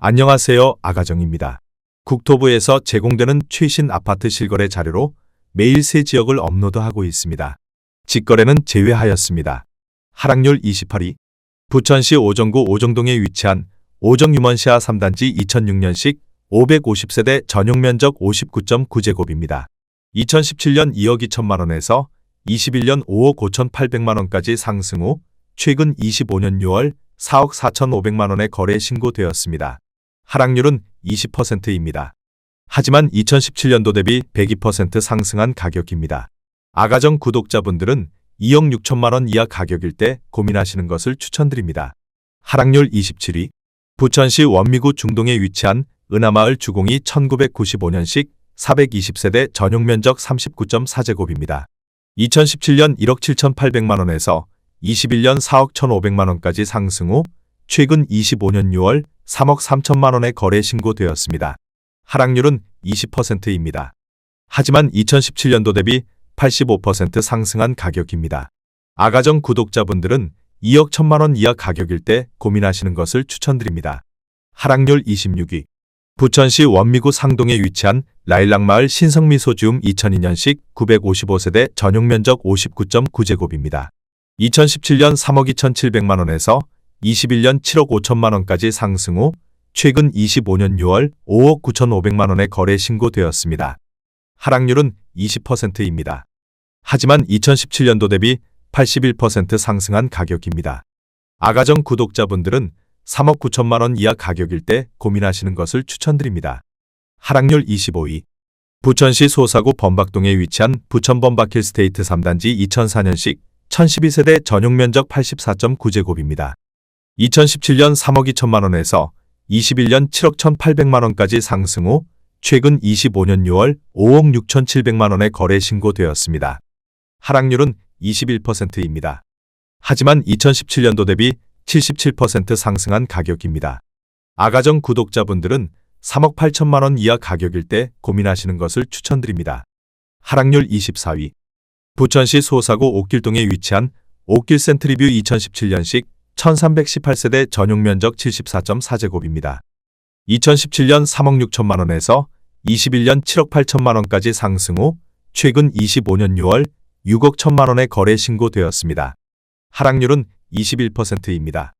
안녕하세요. 아가정입니다. 국토부에서 제공되는 최신 아파트 실거래 자료로 매일 새 지역을 업로드하고 있습니다. 직거래는 제외하였습니다. 하락률 28위. 부천시 오정구 오정동에 위치한 오정유먼시아 3단지 2006년식 550세대 전용 면적 59.9제곱입니다. 2017년 2억 2천만 원에서 21년 5억 5천 8백만 원까지 상승 후 최근 25년 6월 4억 4천5백만 원의 거래 신고되었습니다. 하락률은 20%입니다. 하지만 2017년도 대비 102% 상승한 가격입니다. 아가정 구독자분들은 2억 6천만 원 이하 가격일 때 고민하시는 것을 추천드립니다. 하락률 27위. 부천시 원미구 중동에 위치한 은하마을 주공이 1995년식 420세대 전용 면적 39.4제곱입니다. 2017년 1억 7,800만 원에서 21년 4억 1,500만 원까지 상승 후 최근 25년 6월 3억 3천만 원의 거래 신고되었습니다. 하락률은 20%입니다. 하지만 2017년도 대비 85% 상승한 가격입니다. 아가정 구독자분들은 2억 1천만 원 이하 가격일 때 고민하시는 것을 추천드립니다. 하락률 26위. 부천시 원미구 상동에 위치한 라일락마을 신성미소지움 2002년식 955세대 전용 면적 59.9제곱입니다. 2017년 3억 2,700만 원에서 21년 7억 5천만 원까지 상승 후 최근 25년 6월 5억 9천5백만 원의 거래 신고되었습니다. 하락률은 20%입니다. 하지만 2017년도 대비 81% 상승한 가격입니다. 아가정 구독자분들은 3억 9천만 원 이하 가격일 때 고민하시는 것을 추천드립니다. 하락률 25위. 부천시 소사구 범박동에 위치한 부천 범박힐 스테이트 3단지 2004년식 1012세대 전용 면적 84.9제곱입니다. 2017년 3억 2천만 원에서 21년 7억 1,800만 원까지 상승 후 최근 25년 6월 5억 6,700만 원의 거래 신고되었습니다. 하락률은 21%입니다. 하지만 2017년도 대비 77% 상승한 가격입니다. 아가정 구독자분들은 3억 8천만 원 이하 가격일 때 고민하시는 것을 추천드립니다. 하락률 24위. 부천시 소사구 옥길동에 위치한 옥길 센트리뷰 2017년식 1318세대 전용 면적 74.4제곱입니다. 2017년 3억 6천만 원에서 21년 7억 8천만 원까지 상승 후 최근 25년 6월 6억 1천만 원의 거래 신고되었습니다. 하락률은 21%입니다.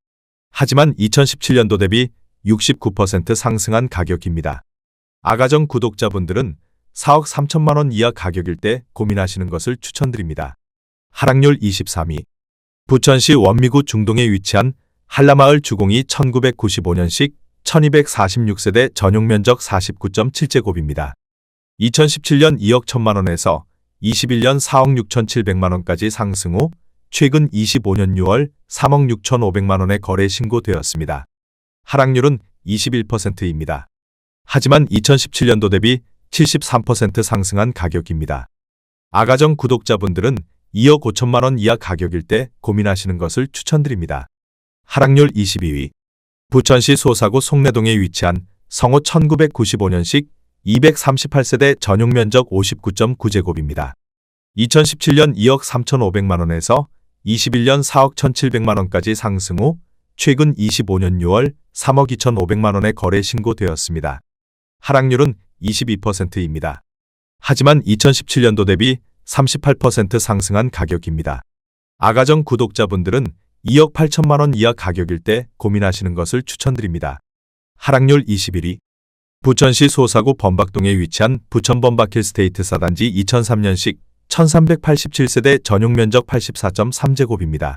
하지만 2017년도 대비 69% 상승한 가격입니다. 아가정 구독자분들은 4억 3천만 원 이하 가격일 때 고민하시는 것을 추천드립니다. 하락률 23위. 부천시 원미구 중동에 위치한 한라마을 주공이 1995년식 1246세대 전용 면적 49.7제곱입니다. 2017년 2억 1천만 원에서 21년 4억 6천7백만 원까지 상승 후 최근 25년 6월 3억 6천5백만 원의 거래 신고되었습니다. 하락률은 21%입니다. 하지만 2017년도 대비 73% 상승한 가격입니다. 아가정 구독자분들은 2억 5천만 원 이하 가격일 때 고민하시는 것을 추천드립니다. 하락률 22위. 부천시 소사구 송내동에 위치한 성호 1995년식 238세대 전용 면적 59.9제곱입니다. 2017년 2억 3,500만 원에서 21년 4억 1,700만 원까지 상승 후 최근 25년 6월 3억 2,500만 원의 거래 신고되었습니다. 하락률은 22%입니다. 하지만 2017년도 대비 38% 상승한 가격입니다. 아가정 구독자분들은 2억 8천만 원 이하 가격일 때 고민하시는 것을 추천드립니다. 하락률 21위. 부천시 소사구 범박동에 위치한 부천 범박힐 스테이트 4단지 2003년식 1387세대 전용 면적 84.3제곱입니다.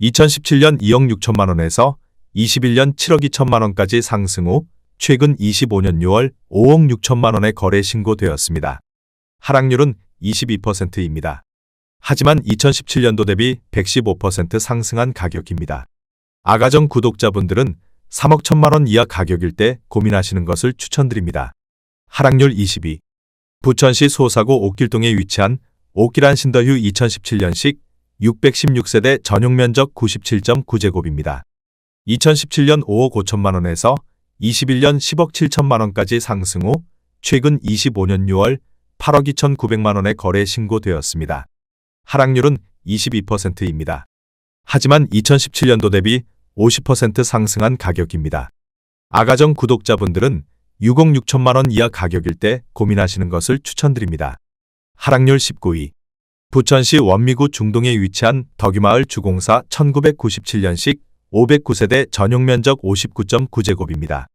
2017년 2억 6천만 원에서 21년 7억 2천만 원까지 상승 후 최근 25년 6월 5억 6천만 원의 거래 신고되었습니다. 하락률은 22%입니다. 하지만 2017년도 대비 115% 상승한 가격입니다. 아가정 구독자분들은 3억 1천만 원 이하 가격일 때 고민하시는 것을 추천드립니다. 하락률 22. 부천시 소사구 옥길동에 위치한 옥길한 신더휴 2017년식 616세대 전용 면적 97.9제곱입니다. 2017년 5억 5천만 원에서 21년 10억 7천만 원까지 상승 후 최근 25년 6월 8억 2천9백만 원의 거래 신고되었습니다. 하락률은 22%입니다. 하지만 2017년도 대비 50% 상승한 가격입니다. 아가정 구독자분들은 6억 6천만 원 이하 가격일 때 고민하시는 것을 추천드립니다. 하락률 19위. 부천시 원미구 중동에 위치한 덕유마을 주공사 1997년식 509세대 전용 면적 59.9제곱입니다.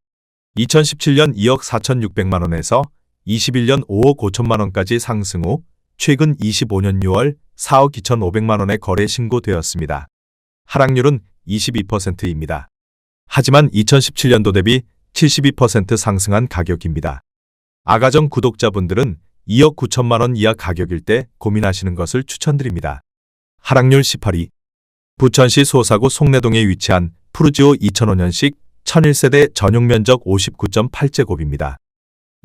2017년 2억 4,600만 원에서 21년 5억 5천만 원까지 상승 후 최근 25년 6월 4억 2,500만 원에 거래 신고되었습니다. 하락률은 22%입니다. 하지만 2017년도 대비 72% 상승한 가격입니다. 아가정 구독자분들은 2억 9천만 원 이하 가격일 때 고민하시는 것을 추천드립니다. 하락률 18위. 부천시 소사구 송내동에 위치한 푸르지오 2005년식 1001세대 전용 면적 59.8제곱입니다.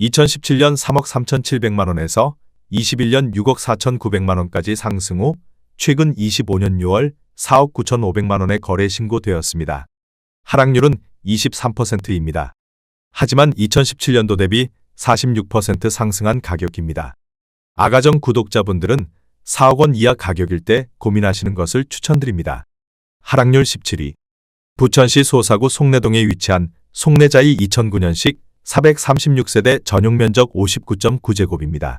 2017년 3억 3,700만 원에서 21년 6억 4,900만 원까지 상승 후 최근 25년 6월 4억 9,500만 원에 거래 신고되었습니다. 하락률은 23%입니다. 하지만 2017년도 대비 46% 상승한 가격입니다. 아가정 구독자분들은 4억 원 이하 가격일 때 고민하시는 것을 추천드립니다. 하락률 17위. 부천시 소사구 송내동에 위치한 송내자이 2009년식 436세대 전용 면적 59.9제곱입니다.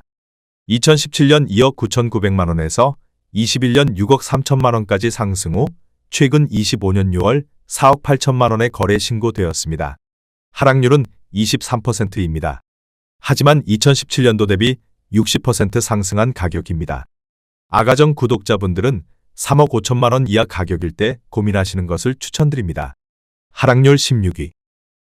2017년 2억 9,900만 원에서 21년 6억 3천만 원까지 상승 후 최근 25년 6월 4억 8천만 원에 거래 신고되었습니다. 하락률은 23%입니다. 하지만 2017년도 대비 60% 상승한 가격입니다. 아가정 구독자분들은 3억 5천만 원 이하 가격일 때 고민하시는 것을 추천드립니다. 하락률 16위.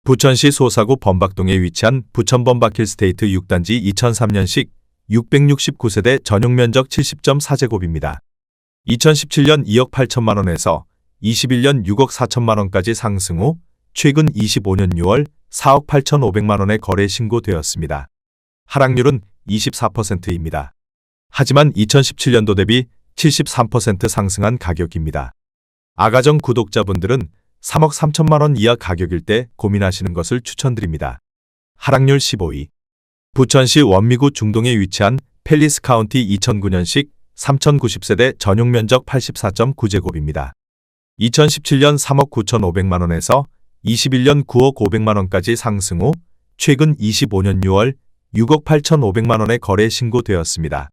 부천시 소사구 범박동에 위치한 부천범박힐스테이트 6단지 2003년식 669세대 전용 면적 70.4제곱입니다. 2017년 2억 8천만 원에서 21년 6억 4천만 원까지 상승 후 최근 25년 6월 4억 8천5백만 원에 거래 신고되었습니다. 하락률은 24%입니다. 하지만 2017년도 대비 73% 상승한 가격입니다. 아가정 구독자분들은 3억 3천만 원 이하 가격일 때 고민하시는 것을 추천드립니다. 하락률 15위. 부천시 원미구 중동에 위치한 펠리스 카운티 2009년식 3090세대 전용 면적 84.9제곱입니다. 2017년 3억 9천5백만 원에서 21년 9억 5백만 원까지 상승 후 최근 25년 6월 6억 8천5백만 원에 거래 신고되었습니다.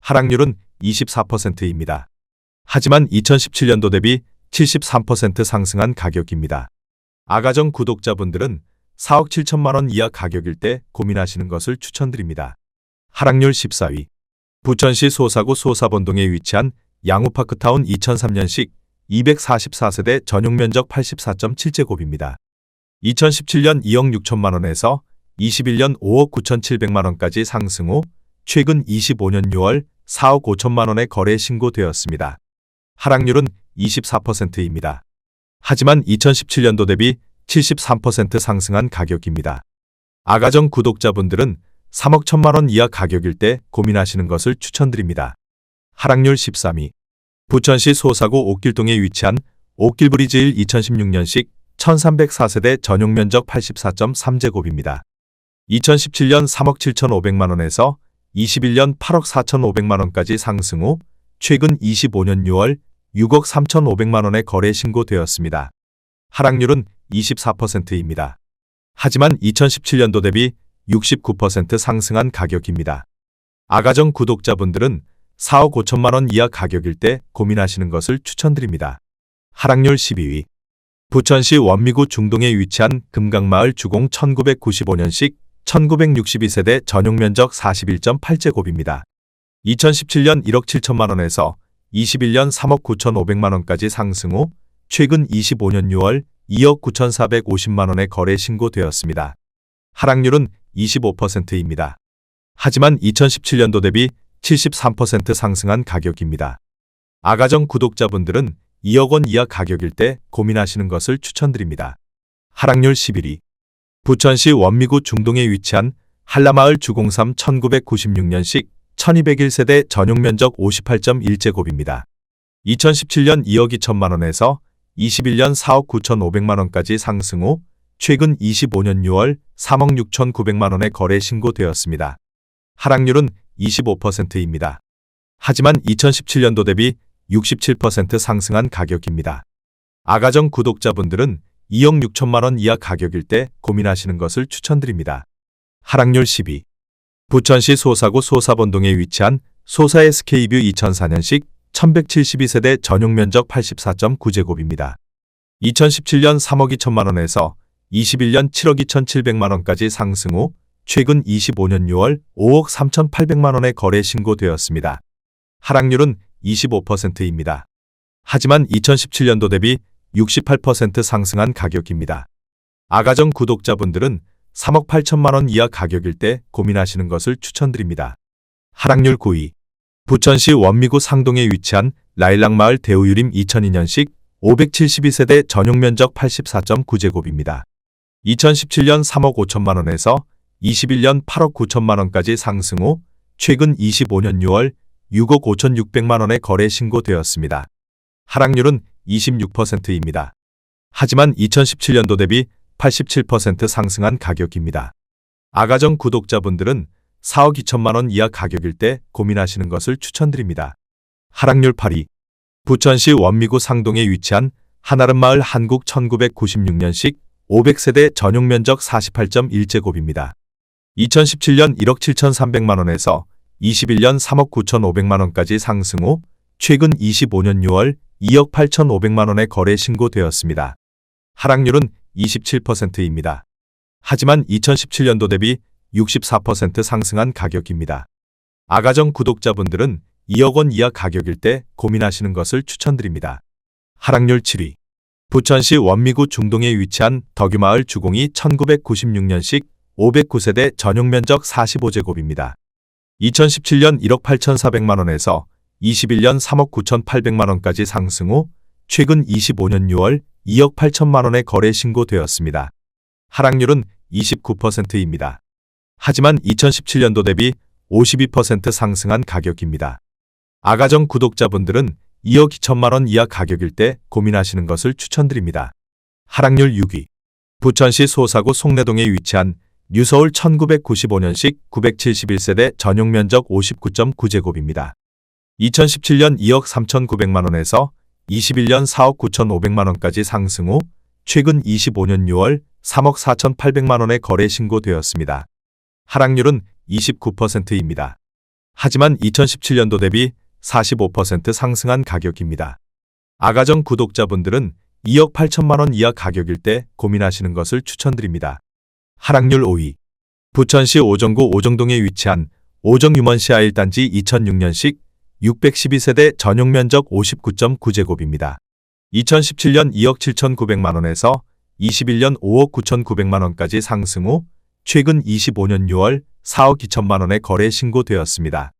하락률은 24%입니다. 하지만 2017년도 대비 73% 상승한 가격입니다. 아가정 구독자분들은 4억 7천만 원 이하 가격일 때 고민하시는 것을 추천드립니다. 하락률 14위. 부천시 소사구 소사본동에 위치한 양우파크타운 2003년식 244세대 전용 면적 84.7제곱입니다. 2017년 2억 6천만 원에서 21년 5억 9천7백만 원까지 상승 후 최근 25년 6월 4억 5천만 원에 거래 신고되었습니다. 하락률은 24%입니다. 하지만 2017년도 대비 73% 상승한 가격입니다. 아가정 구독자분들은 3억 1천만 원 이하 가격일 때 고민하시는 것을 추천드립니다. 하락률 13위. 부천시 소사구 옥길동에 위치한 옥길브리즈 1 2016년식 1304세대 전용 면적 84.3제곱입니다. 2017년 3억 7천5백만 원에서 21년 8억 4천5백만 원까지 상승 후 최근 25년 6월 6억 3천5백만 원에 거래 신고되었습니다. 하락률은 24%입니다. 하지만 2017년도 대비 69% 상승한 가격입니다. 아가정 구독자분들은 4억 5천만 원 이하 가격일 때 고민하시는 것을 추천드립니다. 하락률 12위. 부천시 원미구 중동에 위치한 금강마을 주공 1995년식 1962세대 전용 면적 41.8제곱입니다. 2017년 1억 7천만 원에서 21년 3억 9천5백만 원까지 상승 후 최근 25년 6월 2억 9천4백오십만 원에 거래 신고되었습니다. 하락률은 25%입니다. 하지만 2017년도 대비 73% 상승한 가격입니다. 아가정 구독자분들은 2억 원 이하 가격일 때 고민하시는 것을 추천드립니다. 하락률 11위. 부천시 원미구 중동에 위치한 한라마을 주공삼 1996년식 1201세대 전용 면적 58.1제곱입니다. 2017년 2억 2천만 원에서 21년 4억 9천5백만 원까지 상승 후 최근 25년 6월 3억 6천9백만 원에 거래 신고되었습니다. 하락률은 25%입니다. 하지만 2017년도 대비 67% 상승한 가격입니다. 아가정 구독자분들은 2억 6천만 원 이하 가격일 때 고민하시는 것을 추천드립니다. 하락률 12. 부천시 소사구 소사본동에 위치한 소사 SK뷰 2004년식 1172세대 전용 면적 84.9제곱입니다. 2017년 3억 2천만 원에서 21년 7억 2,700만 원까지 상승 후 최근 25년 6월 5억 3,800만 원에 거래 신고되었습니다. 하락률은 25%입니다. 하지만 2017년도 대비 68% 상승한 가격입니다. 아가정 구독자분들은 3억 8천만 원 이하 가격일 때 고민하시는 것을 추천드립니다. 하락률 9위. 부천시 원미구 상동에 위치한 라일락마을 대우유림 2002년식 572세대 전용 면적 84.9제곱입니다. 2017년 3억 5천만 원에서 21년 8억 9천만 원까지 상승 후 최근 25년 6월 6억 5천6백만 원에 거래 신고되었습니다. 하락률은 26%입니다. 하지만 2017년도 대비 87% 상승한 가격입니다. 아가정 구독자분들은 4억 2천만 원 이하 가격일 때 고민하시는 것을 추천드립니다. 하락률 8위. 부천시 원미구 상동에 위치한 한아름마을 한국 1996년식 500세대 전용 면적 48.1제곱입니다. 2017년 1억 7,300만 원에서 21년 3억 9,500만 원까지 상승 후 최근 25년 6월 2억 8,500만 원에 거래 신고되었습니다. 하락률은 27%입니다. 하지만 2017년도 대비 64% 상승한 가격입니다. 아가정 구독자분들은 2억 원 이하 가격일 때 고민하시는 것을 추천드립니다. 하락률 7위. 부천시 원미구 중동에 위치한 덕유마을 주공이 1996년식 509세대 전용 면적 45제곱입니다. 2017년 1억 8,400만 원에서 21년 3억 9,800만 원까지 상승 후 최근 25년 6월 2억 8천만 원에 거래 신고되었습니다. 하락률은 29%입니다. 하지만 2017년도 대비 52% 상승한 가격입니다. 아가정 구독자분들은 2억 2천만 원 이하 가격일 때 고민하시는 것을 추천드립니다. 하락률 6위. 부천시 소사구 송내동에 위치한 뉴서울 1995년식 971세대 전용 면적 59.9제곱입니다. 2017년 2억 3,900만 원에서 21년 4억 9,500만 원까지 상승 후 최근 25년 6월 3억 4,800만 원에 거래 신고되었습니다. 하락률은 29%입니다. 하지만 2017년도 대비 45% 상승한 가격입니다. 아가정 구독자분들은 2억 8천만 원 이하 가격일 때 고민하시는 것을 추천드립니다. 하락률 5위. 부천시 오정구 오정동에 위치한 오정유먼시아 1단지 2006년식 612세대 전용 면적 59.9제곱입니다. 2017년 2억 7,900만 원에서 21년 5억 9,900만 원까지 상승 후 최근 25년 6월 4억 2천만 원에 거래 신고되었습니다.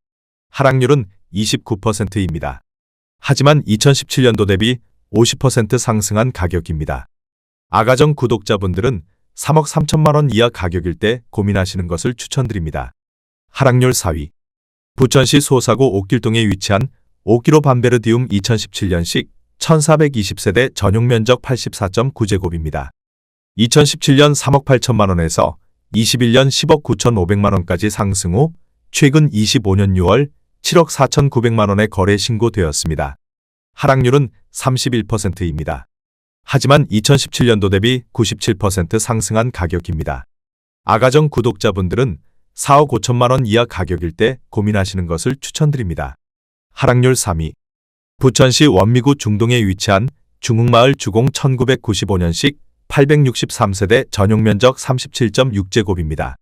하락률은 29%입니다. 하지만 2017년도 대비 50% 상승한 가격입니다. 아가정 구독자분들은 3억 3천만 원 이하 가격일 때 고민하시는 것을 추천드립니다. 하락률 4위. 부천시 소사구 옥길동에 위치한 오키로 반베르디움 2017년식 1420세대 전용 면적 84.9제곱입니다. 2017년 3억 8천만 원에서 21년 10억 9천5백만 원까지 상승 후 최근 25년 6월 7억 4천9백만 원에 거래 신고되었습니다. 하락률은 31%입니다. 하지만 2017년도 대비 97% 상승한 가격입니다. 아가정 구독자분들은 4억 5천만 원 이하 가격일 때 고민하시는 것을 추천드립니다. 하락률 3위. 부천시 원미구 중동에 위치한 중흥마을 주공 1995년식 863세대 전용 면적 37.6제곱입니다.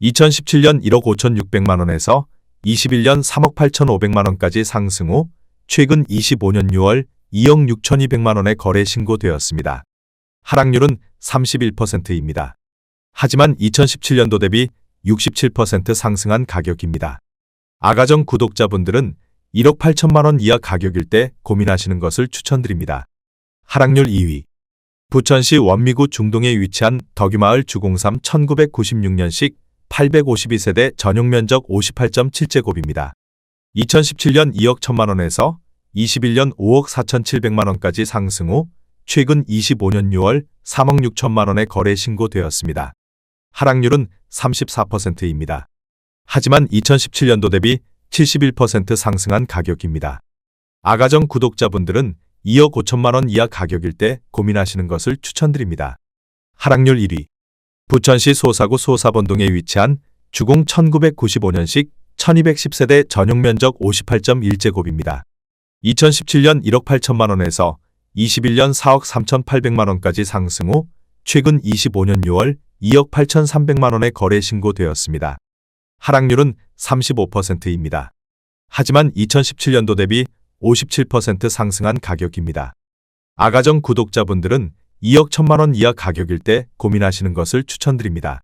2017년 1억 5천6백만 원에서 21년 3억 8천5백만 원까지 상승 후 최근 25년 6월 2억 6천2백만 원에 거래 신고되었습니다. 하락률은 31%입니다. 하지만 2017년도 대비 67% 상승한 가격입니다. 아가정 구독자분들은 1억 8천만 원 이하 가격일 때 고민하시는 것을 추천드립니다. 하락률 2위. 부천시 원미구 중동에 위치한 덕유마을 주공삼 1996년식 852세대 전용 면적 58.7제곱입니다. 2017년 2억 1천만 원에서 21년 5억 4천7백만 원까지 상승 후 최근 25년 6월 3억 6천만 원에 거래 신고되었습니다. 하락률은 34%입니다. 하지만 2017년도 대비 71% 상승한 가격입니다. 아가정 구독자분들은 2억 5천만 원 이하 가격일 때 고민하시는 것을 추천드립니다. 하락률 1위. 부천시 소사구 소사본동에 위치한 주공 1995년식 1210세대 전용 면적 58.1제곱입니다. 2017년 1억 8천만 원에서 21년 4억 3,800만 원까지 상승 후 최근 25년 6월 2억 8,300만 원에 거래 신고되었습니다. 하락률은 35%입니다. 하지만 2017년도 대비 57% 상승한 가격입니다. 아가정 구독자분들은 2억 1천만 원 이하 가격일 때 고민하시는 것을 추천드립니다.